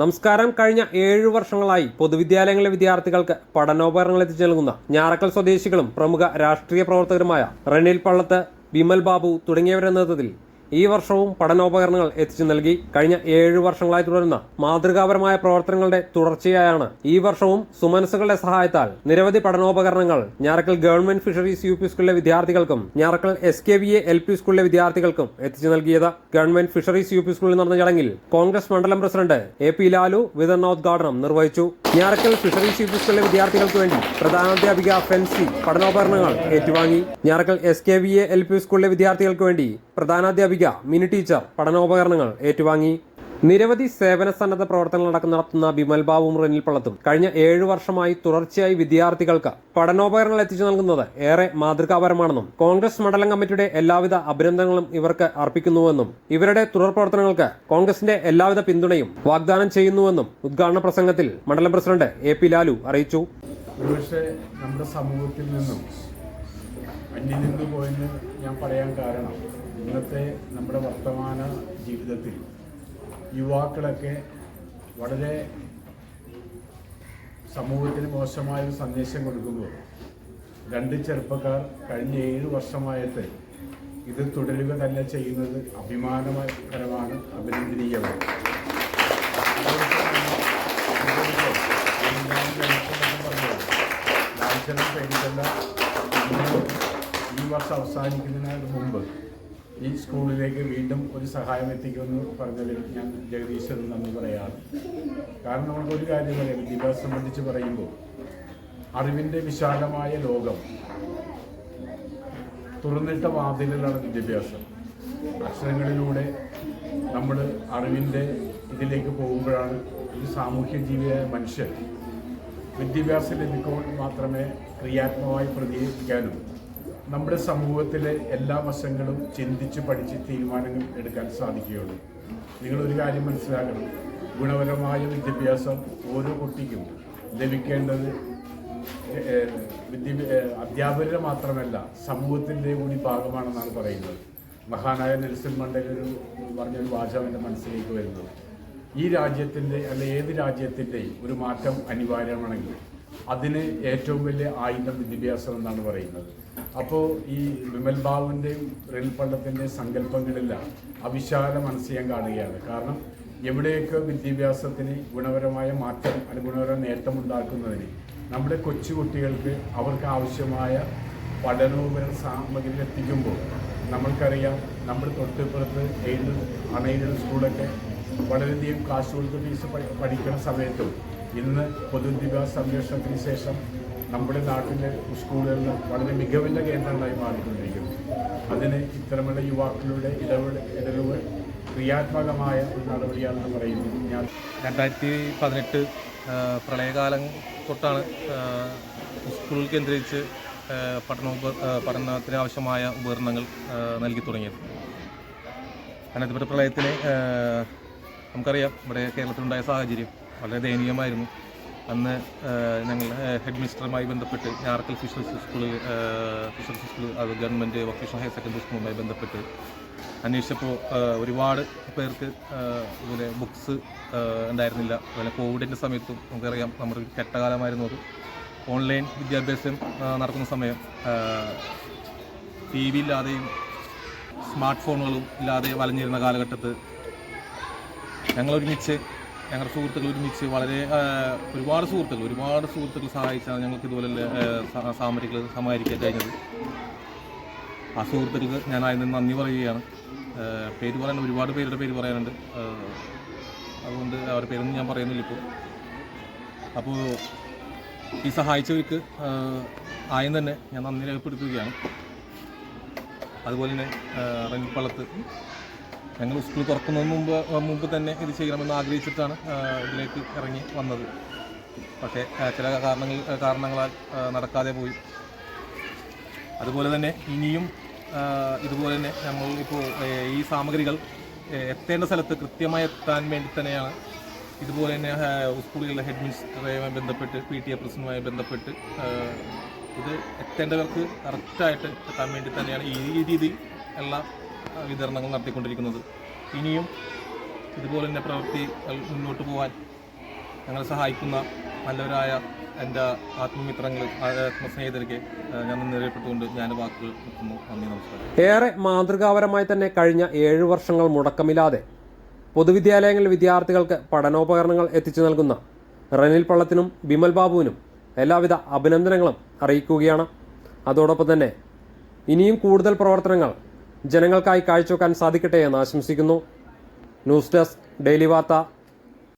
നമസ്കാരം. കഴിഞ്ഞ ഏഴു വർഷങ്ങളായി പൊതുവിദ്യാലയങ്ങളിലെ വിദ്യാർത്ഥികൾക്ക് പഠനോപകരണങ്ങൾ എത്തിച്ചു നൽകുന്ന ഞാറക്കൽ സ്വദേശികളും പ്രമുഖ രാഷ്ട്രീയ പ്രവർത്തകരുമായ റെനിൽ പള്ളത്ത് ബിമൽ ബാബു തുടങ്ങിയവരുടെ നേതൃത്വത്തിൽ ഈ വർഷവും പഠനോപകരണങ്ങൾ എത്തിച്ചു നൽകി. കഴിഞ്ഞ ഏഴ് വർഷങ്ങളായി തുടരുന്ന മാതൃകാപരമായ പ്രവർത്തനങ്ങളുടെ തുടർച്ചയായാണ് ഈ വർഷവും സുമനസുകളുടെ സഹായത്താൽ നിരവധി പഠനോപകരണങ്ങൾ Njarakkal government fisheries U P സ്കൂളിലെ വിദ്യാർത്ഥികൾക്കും Njarakkal S K V A L P സ്കൂളിലെ വിദ്യാർത്ഥികൾക്കും എത്തിച്ചു നൽകിയത് ഗവൺമെന്റ് ഫിഷറീസ് യു പി സ്കൂളിൽ നടന്ന ചടങ്ങിൽ കോൺഗ്രസ് മണ്ഡലം പ്രസിഡന്റ് എ പി ലാലു വിതരണോദ്ഘാടനം നിർവഹിച്ചു. ഞാറക്കൽ ഫിഷറീസ് യു പി സ്കൂളിലെ വിദ്യാർത്ഥികൾക്ക് വേണ്ടി പ്രധാനാധ്യാപിക ഫെൻസി പഠനോപകരണങ്ങൾ ഏറ്റുവാങ്ങി. Njarakkal S K V A L P സ്കൂളിലെ വിദ്യാർത്ഥികൾക്ക് വേണ്ടി പ്രധാനാധ്യാപിക മിനി ടീച്ചർ പഠനോപകരണങ്ങൾ ഏറ്റുവാങ്ങി. നിരവധി സേവന സന്നദ്ധ പ്രവർത്തനങ്ങൾ അടക്കം നടത്തുന്ന ബിമൽ ബാബും റെനിൽ പള്ളത്തും. കഴിഞ്ഞ ഏഴു വർഷമായി തുടർച്ചയായി വിദ്യാർത്ഥികൾക്ക് പഠനോപകരണങ്ങൾ എത്തിച്ചു നൽകുന്നത് ഏറെ മാതൃകാപരമാണെന്നും കോൺഗ്രസ് മണ്ഡലം കമ്മിറ്റിയുടെ എല്ലാവിധ അഭിനന്ദനങ്ങളും ഇവർക്ക് അർപ്പിക്കുന്നുവെന്നും ഇവരുടെ തുടർ പ്രവർത്തനങ്ങൾക്ക് കോൺഗ്രസിന്റെ എല്ലാവിധ പിന്തുണയും വാഗ്ദാനം ചെയ്യുന്നുവെന്നും ഉദ്ഘാടന പ്രസംഗത്തിൽ മണ്ഡലം പ്രസിഡന്റ് എ പി ലാലു അറിയിച്ചു. നമ്മുടെ സമൂഹത്തിൽ നിന്നും നിന്ന് ഞാൻ പറയാൻ കാരണം ഇന്നത്തെ നമ്മുടെ വർത്തമാന ജീവിതത്തിൽ യുവാക്കളൊക്കെ വളരെ സമൂഹത്തിന് മോശമായ ഒരു സന്ദേശം കൊടുക്കുമ്പോൾ രണ്ട് ചെറുപ്പക്കാർ കഴിഞ്ഞ ഏഴ് വർഷമായിട്ട് ഇത് തുടരുക തന്നെ ചെയ്യുന്നത് അഭിമാനകരമാണ് അഭിനന്ദനീയമാണ്. ഈ വർഷം അവസാനിക്കുന്നതിന് മുമ്പ് ഈ സ്കൂളിലേക്ക് വീണ്ടും ഒരു സഹായം എത്തിക്കുമെന്ന് പറഞ്ഞതിൽ ഞാൻ ജഗദീശ്വരൻ നന്ദി പറയാറ് കാരണം നമുക്ക് ഒരു കാര്യം പറയാം. വിദ്യാഭ്യാസം സംബന്ധിച്ച് പറയുമ്പോൾ അറിവിന്റെ വിശാലമായ ലോകം തുറന്നിട്ട വാതിലുകളാണ് വിദ്യാഭ്യാസം. അക്ഷരങ്ങളിലൂടെ നമ്മൾ അറിവിന്റെ ഇതിലേക്ക് പോകുമ്പോഴാണ് ഒരു സാമൂഹ്യ ജീവിയായ മനുഷ്യൻ വിദ്യാഭ്യാസം ലഭിക്കുമ്പോൾ മാത്രമേ ക്രിയാത്മകമായി പ്രതികരിക്കാനും നമ്മുടെ സമൂഹത്തിലെ എല്ലാ വശങ്ങളും ചിന്തിച്ച് പഠിച്ച് തീരുമാനങ്ങൾ എടുക്കാൻ സാധിക്കുകയുള്ളൂ. നിങ്ങളൊരു കാര്യം മനസ്സിലാക്കണം. ഗുണപരമായ വിദ്യാഭ്യാസം ഓരോ കുട്ടിക്കും ലഭിക്കേണ്ടത് വിദ്യ ഏഹ്, അധ്യാപകരുടെ മാത്രമല്ല സമൂഹത്തിന്റെ കൂടി ഭാഗമാണെന്നാണ് പറയുന്നത്. മഹാനായ നെൽസൺ മണ്ടേല ഒരു പറഞ്ഞൊരു വാചകം എന്റെ മനസ്സിലേക്ക് വരുന്നത് ഈ രാജ്യത്തിന്റെ അല്ലെ ഏത് രാജ്യത്തിന്റെയും ഒരു മാറ്റം അനിവാര്യമാണെങ്കിൽ അതിന് ഏറ്റവും വലിയ ആയുധം വിദ്യാഭ്യാസം എന്നാണ് പറയുന്നത്. അപ്പോൾ ഈ വിമൽ ബാബുവിന്റെയും റെൽപ്പള്ളത്തിന്റെയും സങ്കല്പങ്ങളെല്ലാം അവിശാല മനസ്സ് കാണുകയാണ്. കാരണം എവിടെയൊക്കെ വിദ്യാഭ്യാസത്തിന് ഗുണപരമായ മാറ്റം ഗുണപരമായ നേട്ടം ഉണ്ടാക്കുന്നതിന് നമ്മുടെ കൊച്ചു കുട്ടികൾക്ക് അവർക്ക് ആവശ്യമായ പഠനോപകരണ സാമഗ്രികൾ എത്തിക്കുമ്പോൾ നമ്മൾക്കറിയാം നമ്മുടെ തൊട്ടിപ്പുറത്ത് എയ്ഡ് അണയിലുള്ള സ്കൂളൊക്കെ വളരെയധികം കാശ് കൊടുത്ത് ഫീസ് പഠിക്കുന്ന സമയത്തും ഇന്ന് പൊതുവിദ്യാഭ്യാസ സംരക്ഷണത്തിന് ശേഷം നമ്മുടെ നാട്ടിലെ സ്കൂളുകളിൽ വളരെ മികവിന്റെ കേന്ദ്രങ്ങളായി മാറിക്കൊണ്ടിരിക്കുന്നു. അതിന് ഇത്തരമുള്ള യുവാക്കളുടെ ഇടപെടൽ ഇടലുകൾ ക്രിയാത്മകമായ ഒരു നടപടിയാണെന്ന് പറയുന്നു. ഞാൻ രണ്ടായിരത്തി പതിനെട്ട് പ്രളയകാലം തൊട്ടാണ് സ്കൂൾ കേന്ദ്രീകരിച്ച് പഠന പഠനോപ പഠനത്തിന് ആവശ്യമായ ഉപകരണങ്ങൾ നൽകി തുടങ്ങിയത്. അനന്തപുര പ്രളയത്തിന് നമുക്കറിയാം ഇവിടെ കേരളത്തിലുണ്ടായ സാഹചര്യം വളരെ ദയനീയമായിരുന്നു. അന്ന് ഞങ്ങൾ ഹെഡ് മിനിസ്റ്ററുമായി ബന്ധപ്പെട്ട് ഞാറക്കൽ ഫിഷറീസ് സ്കൂളിൽ ഫിഷറീസ് സ്കൂൾ അത് ഗവൺമെന്റ് വൊക്കേഷണൽ ഹയർ സെക്കൻഡറി സ്കൂളുമായി ബന്ധപ്പെട്ട് അന്വേഷിച്ചപ്പോൾ ഒരുപാട് പേർക്ക് ഇതുപോലെ ബുക്സ് ഉണ്ടായിരുന്നില്ല. അതുപോലെ കോവിഡിന്റെ സമയത്തും നമുക്കറിയാം നമ്മുടെ കെട്ടകാലമായിരുന്നു അത്. ഓൺലൈൻ വിദ്യാഭ്യാസം നടക്കുന്ന സമയം ടി വി ഇല്ലാതെയും സ്മാർട്ട് ഫോണുകളും ഇല്ലാതെ വലഞ്ഞിരുന്ന കാലഘട്ടത്ത് ഞങ്ങൾ ഒരുമിച്ച് ഞങ്ങളുടെ സുഹൃത്തുക്കൾ ഒരുമിച്ച് വളരെ ഒരുപാട് സുഹൃത്തുക്കൾ ഒരുപാട് സുഹൃത്തുക്കൾ സഹായിച്ചാണ് ഞങ്ങൾക്ക് ഇതുപോലെ സാമഗ്രികൾ സമാഹരിക്കാൻ കഴിഞ്ഞത്. ആ സുഹൃത്തുക്കൾക്ക് ഞാൻ അതിന് നന്ദി പറയുകയാണ്. പേര് പറയാൻ ഒരുപാട് പേരുടെ പേര് പറയാനുണ്ട്. അതുകൊണ്ട് അവരുടെ പേരൊന്നും ഞാൻ പറയുന്നില്ല ഇപ്പോൾ. അപ്പോൾ ഈ സഹായിച്ചവർക്ക് ആയും തന്നെ ഞാൻ നന്ദി രേഖപ്പെടുത്തുകയാണ്. അതുപോലെ തന്നെ റെൻപ്പളത്ത് ഞങ്ങൾ സ്കൂൾ തുറക്കുന്നതിന് മുമ്പ് മുമ്പ് തന്നെ ഇത് ചെയ്യണമെന്ന് ആഗ്രഹിച്ചിട്ടാണ് ഇതിലേക്ക് ഇറങ്ങി വന്നത്. പക്ഷേ ചില കാരണങ്ങൾ കാരണങ്ങളാൽ നടക്കാതെ പോയി. അതുപോലെ തന്നെ ഇനിയും ഇതുപോലെ തന്നെ നമ്മൾ ഇപ്പോൾ ഈ സാമഗ്രികൾ എത്തേണ്ട സ്ഥലത്ത് കൃത്യമായി എത്താൻ വേണ്ടി തന്നെയാണ് ഇതുപോലെ തന്നെ സ്കൂളുകളിലെ ഹെഡ് മിനിസ്റ്ററുമായി ബന്ധപ്പെട്ട് പി ടി എ പ്രസിഡന്റുമായി ബന്ധപ്പെട്ട് ഇത് എത്തേണ്ടവർക്ക് കറക്റ്റായിട്ട് എത്താൻ വേണ്ടി തന്നെയാണ് ഈ രീതിയിൽ എല്ലാ വിതരണങ്ങൾ നടത്തിക്കൊണ്ടിരിക്കുന്നത്. ഇനിയും ഇതുപോലെ തന്നെ പ്രവൃത്തികൾ മുന്നോട്ട് പോകാൻ ഞങ്ങളെ സഹായിക്കുന്ന നല്ലവരായ എന്റെ ആത്മമിത്രങ്ങൾ ആത്മസ്നേഹിതർക്ക് ഞാൻ ഞാൻ നിറയപ്പെട്ടുകൊണ്ട് ഞാൻ വാക്കുകൾ നിർത്തുന്നു. നന്ദി നമസ്കാരം. ഏറെ മാതൃകാപരമായി തന്നെ കഴിഞ്ഞ ഏഴു വർഷങ്ങൾ മുടക്കമില്ലാതെ പൊതുവിദ്യാലയങ്ങളിൽ വിദ്യാർത്ഥികൾക്ക് പഠനോപകരണങ്ങൾ എത്തിച്ചു നൽകുന്ന റനിൽ പള്ളത്തിനും ബിമൽ ബാബുവിനും എല്ലാവിധ അഭിനന്ദനങ്ങളും അറിയിക്കുകയാണ്. അതോടൊപ്പം തന്നെ ഇനിയും കൂടുതൽ പ്രവർത്തനങ്ങൾ ജനങ്ങൾക്കായി കാഴ്ചവെക്കാൻ സാധിക്കട്ടെ എന്ന് ആശംസിക്കുന്നു. ന്യൂസ് ഡെസ്ക് ഡെയിലി വാർത്ത.